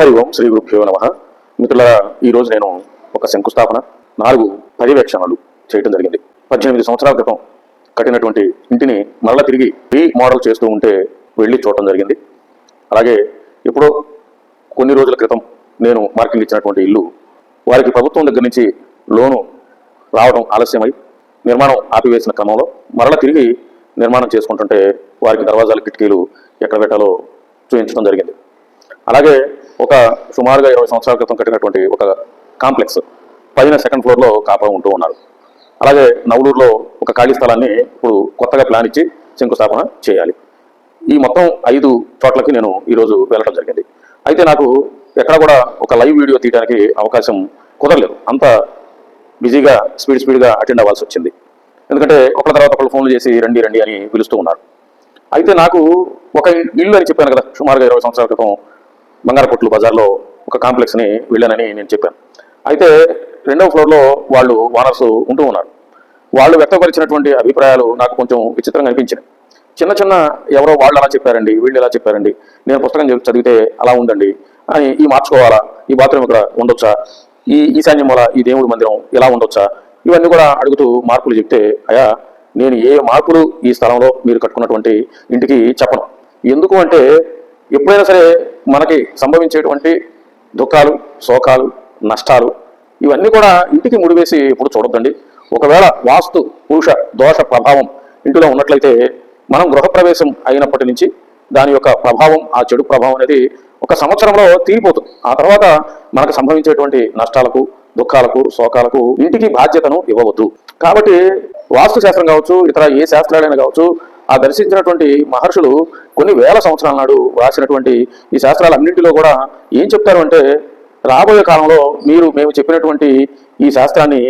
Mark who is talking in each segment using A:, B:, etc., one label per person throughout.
A: హరి ఓం శ్రీ గురుభ్యో నమ. మిత్రులారా ఈరోజు నేను ఒక శంకుస్థాపన నాలుగు పర్యవేక్షణలు చేయడం జరిగింది. పద్దెనిమిది సంవత్సరాల క్రితం కట్టినటువంటి ఇంటిని మరల తిరిగి రీ మోడల్ చేస్తూ ఉంటే వెళ్ళి చూడటం జరిగింది. అలాగే ఎప్పుడో కొన్ని రోజుల క్రితం నేను మార్కింగ్ ఇచ్చినటువంటి ఇల్లు వారికి ప్రభుత్వం దగ్గర నుంచి లోను రావడం ఆలస్యమై నిర్మాణం ఆపివేసిన క్రమంలో మరలా తిరిగి నిర్మాణం చేసుకుంటుంటే వారికి దర్వాజాలు కిటికీలు ఎక్కడ పెట్టాలో చూపించడం జరిగింది. అలాగే ఒక సుమారుగా ఇరవై సంవత్సరాల క్రితం కట్టినటువంటి ఒక కాంప్లెక్స్ పైన సెకండ్ ఫ్లోర్లో కాపురం ఉంటూ ఉన్నారు. అలాగే నవలూరులో ఒక ఖాళీ స్థలాన్ని ఇప్పుడు కొత్తగా ప్లాన్ ఇచ్చి శంకుస్థాపన చేయాలి. ఈ మొత్తం ఐదు చోట్లకి నేను ఈరోజు వెళ్ళడం జరిగింది. అయితే నాకు ఎక్కడ కూడా ఒక లైవ్ వీడియో తీయడానికి అవకాశం కుదరలేదు. అంత బిజీగా స్పీడ్ స్పీడ్గా అటెండ్ అవ్వాల్సి వచ్చింది. ఎందుకంటే ఒకళ్ళ తర్వాత ఒకళ్ళు ఫోన్లు చేసి రండి రండి అని పిలుస్తూ ఉన్నారు. అయితే నాకు ఒక ఇల్లు అని చెప్పాను కదా సుమారుగా ఇరవై సంవత్సరాల క్రితం బంగారపొట్లు బజార్లో ఒక కాంప్లెక్స్ని వెళ్ళానని నేను చెప్పాను. అయితే రెండవ ఫ్లోర్లో వాళ్ళు వానర్స్ ఉంటూ ఉన్నారు. వాళ్ళు వ్యక్తపరిచినటువంటి అభిప్రాయాలు నాకు కొంచెం విచిత్రంగా అనిపించినాయి. చిన్న చిన్న ఎవరో వాళ్ళు అలా చెప్పారండి వీళ్ళు ఎలా చెప్పారండి నేను పుస్తకం చదివితే అలా ఉందండి అని ఈ మార్చుకోవాలా ఈ బాత్రూమ్ ఇక్కడ ఉండొచ్చా ఈ ఈశాన్యం వల్ల ఈ దేవుడి మందిరం ఇలా ఉండొచ్చా ఇవన్నీ కూడా అడుగుతూ మార్పులు చెప్తే అయా నేను ఏ మార్పులు ఈ స్థలంలో మీరు కట్టుకున్నటువంటి ఇంటికి చెప్పను. ఎందుకు అంటే ఎప్పుడైనా సరే మనకి సంభవించేటువంటి దుఃఖాలు శోకాలు నష్టాలు ఇవన్నీ కూడా ఇంటికి ముడివేసి ఇప్పుడు చూడొద్దండి. ఒకవేళ వాస్తు పురుష దోష ప్రభావం ఇంటిలో ఉన్నట్లయితే మనం గృహప్రవేశం అయినప్పటి నుంచి దాని యొక్క ప్రభావం ఆ చెడు ప్రభావం అనేది ఒక సంవత్సరంలో తీరిపోతుంది. ఆ తర్వాత మనకు సంభవించేటువంటి నష్టాలకు దుఃఖాలకు శోకాలకు ఇంటికి బాధ్యతను ఇవ్వవద్దు. కాబట్టి వాస్తు శాస్త్రం కావచ్చు ఇతర ఏ శాస్త్రాలైనా కావచ్చు ఆ దర్శించినటువంటి మహర్షులు కొన్ని వేల సంవత్సరాల నాడు రాసినటువంటి ఈ శాస్త్రాలన్నింటిలో కూడా ఏం చెప్తారు అంటే రాబోయే కాలంలో మీరు మేము చెప్పినటువంటి ఈ శాస్త్రాన్ని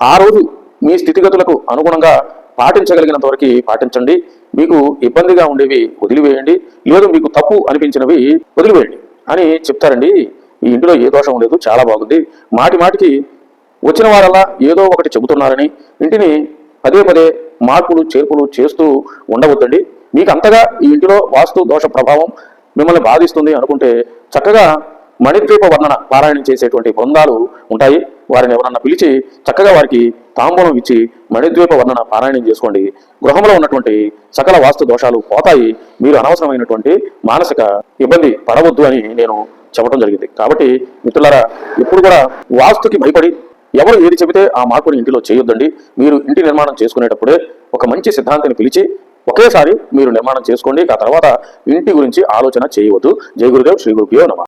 A: ఆ రోజు మీ స్థితిగతులకు అనుగుణంగా పాటించగలిగినంత వరకు పాటించండి. మీకు ఇబ్బందిగా ఉండేవి వదిలివేయండి. లేదు మీకు తప్పు అనిపించినవి వదిలివేయండి అని చెప్తారండి. ఈ ఇంటిలో ఏ దోషం లేదు చాలా బాగుంది. మాటి మాటికి వచ్చిన వారల్లా ఏదో ఒకటి చెబుతున్నారని ఇంటిని పదే పదే మార్పులు చేర్పులు చేస్తూ ఉండవద్దండి. మీకు అంతగా ఈ ఇంటిలో వాస్తు దోష ప్రభావం మిమ్మల్ని బాధిస్తుంది అనుకుంటే చక్కగా మణిద్వీప వర్ణన పారాయణం చేసేటువంటి బృందాలు ఉంటాయి. వారిని ఎవరన్నా పిలిచి చక్కగా వారికి తాంబూలం ఇచ్చి మణిద్వీప వర్ణన పారాయణం చేసుకోండి. గృహంలో ఉన్నటువంటి సకల వాస్తు దోషాలు పోతాయి. మీరు అనవసరమైనటువంటి మానసిక ఇబ్బంది పడవద్దు అని నేను చెప్పడం జరిగింది. కాబట్టి మిత్రులారా ఇప్పుడు కూడా వాస్తుకి భయపడి ఎవరు ఏది చెబితే ఆ మార్పుని ఇంటిలో చేయొద్దండి. మీరు ఇంటి నిర్మాణం చేసుకునేటప్పుడే ఒక మంచి సిద్ధాంతిని పిలిచి ఒకేసారి మీరు నిర్మాణం చేసుకోండి. ఆ తర్వాత ఇంటి గురించి ఆలోచన చేయవద్దు. జయ గురుదేవ్ శ్రీ గురుభ్యో నమ.